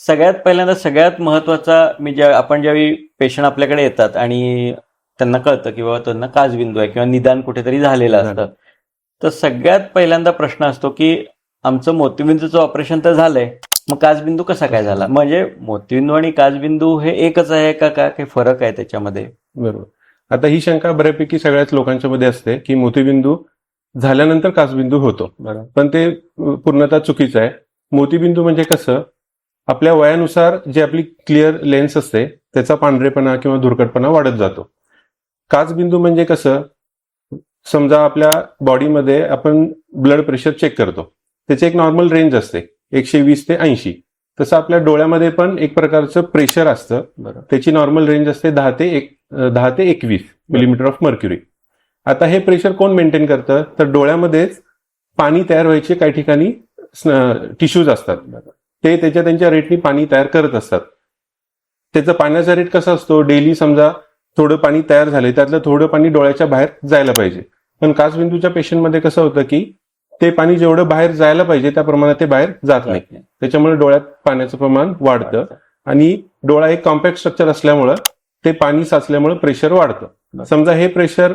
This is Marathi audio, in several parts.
सगळ्यात पहिल्यांदा सगळ्यात महत्त्वाचा मी ज्या आपण ज्यावेळी पेशंट आपल्याकडे येतात आणि त्यांना कळतं की बाबा त्यांना काजबिंदू आहे किंवा निदान कुठेतरी झालेलं असतं तर सगळ्यात पहिल्यांदा प्रश्न असतो की आमचं मोतीबिंदूचं ऑपरेशन तर झालंय मग काजबिंदू कसा काय झाला? म्हणजे मोतीबिंदू आणि काजबिंदू हे एकच आहे का का काही फरक आहे त्याच्यामध्ये? बरोबर. आता ही शंका बऱ्यापैकी सगळ्याच लोकांच्या मध्ये असते की मोतीबिंदू झाल्यानंतर कासबिंदू होतो. पण ते पूर्णतः चुकीचं आहे. मोतीबिंदू म्हणजे कसं? आपल्या वयानुसार जी आपली क्लिअर लेन्स असते त्याचा पांढरेपणा किंवा धुरकटपणा वाढत जातो. काचबिंदू म्हणजे कसं? समजा आपल्या बॉडीमध्ये आपण ब्लड प्रेशर चेक करतो. त्याचे एक नॉर्मल रेंज असते एकशे वीस ते ऐंशी. तसं आपल्या डोळ्यामध्ये पण एक प्रकारचं प्रेशर असतं. त्याची नॉर्मल रेंज असते दहा ते एक दहा ते एकवीस मिलीमीटर ऑफ मर्क्युरी. आता हे प्रेशर कोण मेंटेन करतं? तर डोळ्यामध्येच पाणी तयार व्हायचे काही ठिकाणी टिश्यूज असतात. ते त्याच्या त्यांच्या रेटनी पाणी तयार करत असतात. त्याचं पाण्याचा रेट कसा असतो? डेली समजा थोडं पाणी तयार झालंय त्यातलं थोडं पाणी डोळ्याच्या बाहेर जायला पाहिजे. पण काचबिंदूच्या पेशंटमध्ये कसं होतं की ते पाणी जेवढं बाहेर जायला पाहिजे त्या प्रमाणात ते बाहेर जात नाही. त्याच्यामुळे डोळ्यात पाण्याचं प्रमाण वाढतं आणि डोळा एक कॉम्पॅक्ट स्ट्रक्चर असल्यामुळं ते पाणी साचल्यामुळे प्रेशर वाढतं. समजा हे प्रेशर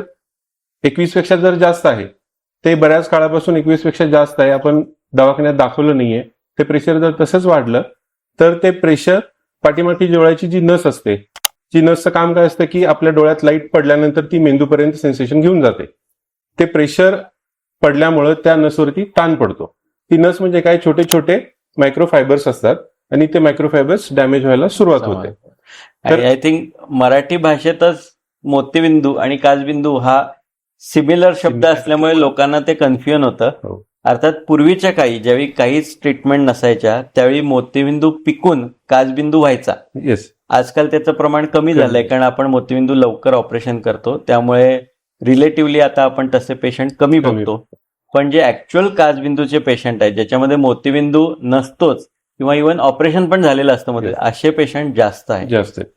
एकवीसपेक्षा जर जास्त आहे ते बऱ्याच काळापासून एकवीसपेक्षा जास्त आहे. आपण दवाखान्यात दाखवलं नाहीये. ते प्रेशर जर तसंच वाढलं तर ते प्रेशर पाठीमागची डोळ्याची जी नस असते जी नसचं काम काय असतं की आपल्या डोळ्यात लाइट पडल्यानंतर ती मेंदूपर्यंत सेन्सेशन घेऊन जाते. ते प्रेशर पडल्यामुळं त्या नसवरती ताण पडतो. ती नस म्हणजे काय? छोटे छोटे मायक्रोफायबर्स असतात आणि ते मायक्रोफायबर्स डॅमेज व्हायला सुरुवात होते. आय थिंक मराठी भाषेतच मोतीबिंदू आणि काजबिंदू हा सिमिलर शब्द. असल्यामुळे लोकांना ते कन्फ्युजन होतं. हो. अर्थात पूर्वीच्या काळी ज्यावेळी काहीच ट्रीटमेंट नसायच्या त्यावेळी मोतीबिंदू पिकून काजबिंदू व्हायचा येस आजकाल त्याचं प्रमाण कमी. झालंय कारण आपण मोतीबिंदू लवकर ऑपरेशन करतो त्यामुळे रिलेटिव्हली आता आपण तसे पेशंट कमी. बघतो पण जे ऍक्च्युअल काजबिंदूचे पेशंट आहेत ज्याच्यामध्ये मोतीबिंदू नसतोच किंवा इव्हन ऑपरेशन पण झालेलं असतं मध्ये. असे पेशंट जास्त आहेत जास्त आहे